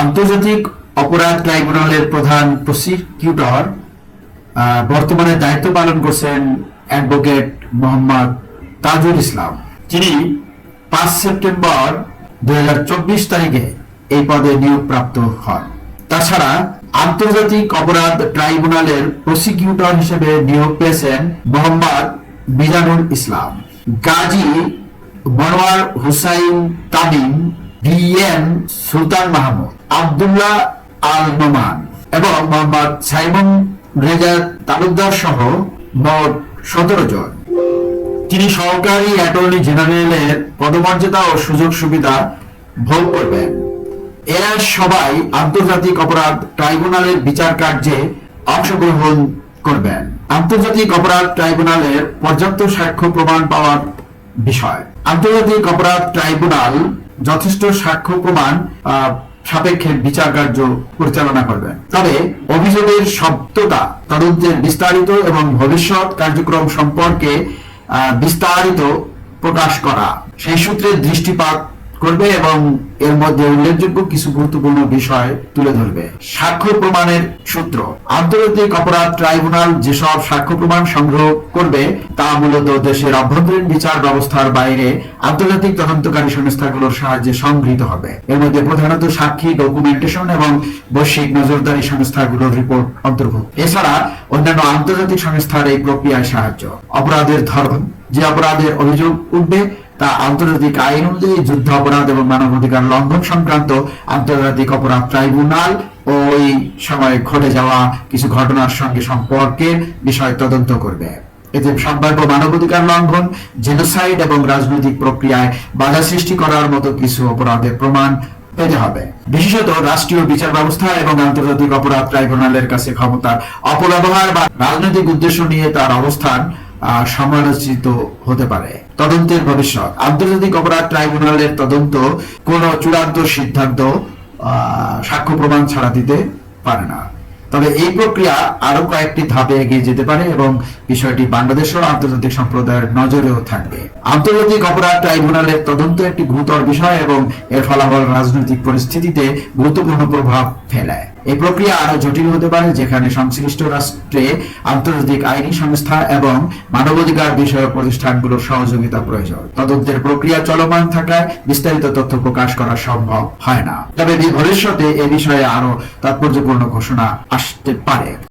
আন্তর্জাতিক অপরাধ ট্রাইব্যুনালের প্রধান প্রসিকিউটর বর্তমানে দায়িত্ব পালন করছেন অ্যাডভোকেট মোহাম্মদ তাজুল ইসলাম। যিনি পাঁচ সেপ্টেম্বর দুই তারিখে এই পদে নিয়োগপ্রাপ্ত হন। তাছাড়া আন্তর্জাতিক অপরাধ ট্রাইব্যুনালের প্রসিকিউটর হিসেবে নিয়োগ পেয়েছেন মোহাম্মদ মিজানুল ইসলাম। গাজী মনোয়ার হুসাইন তামিম ডিএম সুলতান মাহমুদ, আব্দুল্লাহ আল নোমান এবং মোহাম্মদ সাইমন রেজা তালুকদার সহ মোট সতেরো জন। তিনি সহকারী অ্যাটর্নি জেনারেলের পদমর্যাদা ও সুযোগ সুবিধা ভোগ করবেন। এরা সবাই আন্তর্জাতিক অপরাধ ট্রাইব্যুনালের বিচার কার্যে অংশগ্রহণ করবেন। আন্তর্জাতিক অপরাধ ট্রাইব্যুনালের পর্যাপ্ত সাক্ষ্য প্রমাণ পাওয়ার বিষয়। আন্তর্জাতিক অপরাধ ট্রাইব্যুনাল যথেষ্ট সাক্ষ্য প্রমাণ সাপেক্ষে বিচার কার্য পরিচালনা করবে। তবে অভিযোগের সত্যতা, তদন্তের বিস্তারিত এবং ভবিষ্যৎ কার্যক্রম সম্পর্কে বিস্তারিত প্রকাশ করা, সেই সূত্রে দৃষ্টিপাত করবে এবং এর মধ্যে উল্লেখযোগ্য কিছু গুরুত্বপূর্ণ বিষয় তুলে ধরবে। সাক্ষ্য প্রমাণের সূত্র। আন্তর্জাতিক অপরাধ ট্রাইব্যুনাল যেসব সাক্ষ্য প্রমাণ সংগ্রহ করবে, তা মূলত দেশের অভ্যন্তরীণ বিচার ব্যবস্থার বাইরে আন্তর্জাতিক তদন্তকারী সংস্থাগুলোর সাহায্যে সংগৃহীত হবে। এর মধ্যে প্রধানত সাক্ষী ডকুমেন্টেশন এবং বৈশ্বিক নজরদারি সংস্থাগুলোর রিপোর্ট অন্তর্ভুক্ত। এছাড়া অন্যান্য আন্তর্জাতিক সংস্থার এই প্রক্রিয়ায় সাহায্য। অপরাধের ধরন যে অপরাধের অভিযোগ উঠবে তা আন্তর্জাতিক আইন অনুযায়ী যুদ্ধ অপরাধ এবং মানবাধিকার লঙ্ঘন সংক্রান্ত আন্তর্জাতিক অপরাধ ট্রাইব্যুনাল ওই সময় ঘটে যাওয়া কিছু ঘটনার সঙ্গে সম্পর্কের বিষয় তদন্ত করবে। এতে সম্ভাব্য মানবাধিকার লঙ্ঘন, জেনোসাইড এবং রাজনৈতিক প্রক্রিয়ায় বাধা সৃষ্টি করার মতো কিছু অপরাধের প্রমাণ পেতে হবে। বিশেষত রাষ্ট্রীয় বিচার ব্যবস্থা এবং আন্তর্জাতিক অপরাধ ট্রাইব্যুনালের কাছে ক্ষমতার অপব্যবহার বা রাজনৈতিক উদ্দেশ্য নিয়ে তার অবস্থান সমালোচিত হতে পারে। তদন্তের ভবিষ্যৎ। আন্তর্জাতিক অপরাধ ট্রাইব্যুনালের তদন্ত কোন চূড়ান্ত সিদ্ধান্ত সাক্ষ্য প্রমাণ ছাড়া দিতে পারে না। তবে এই প্রক্রিয়া আরও কয়েকটি ধাপে এগিয়ে যেতে পারে এবং বিষয়টি বাংলাদেশ আন্তর্জাতিক সম্প্রদায়ের নজরেও থাকবে। আন্তর্জাতিক অপরাধ ট্রাইব্যুনালের তদন্ত একটি গুরুতর বিষয় এবং এর ফলাফল রাজনৈতিক পরিস্থিতিতে গুরুত্বপূর্ণ প্রভাব ফেলায়। এই প্রক্রিয়া আরও জটিল হতে পারে যেখানে সংশ্লিষ্ট রাষ্ট্রে আন্তর্জাতিক আইনি সংস্থা এবং মানবাধিকার বিষয়ক প্রতিষ্ঠানগুলোর সহযোগিতা প্রয়োজন। তদন্তের প্রক্রিয়া চলমান থাকায় বিস্তারিত তথ্য প্রকাশ করা সম্ভব হয় না। তবে ভবিষ্যতে এ বিষয়ে আরও তাৎপর্যপূর্ণ ঘোষণা আসতে পারে।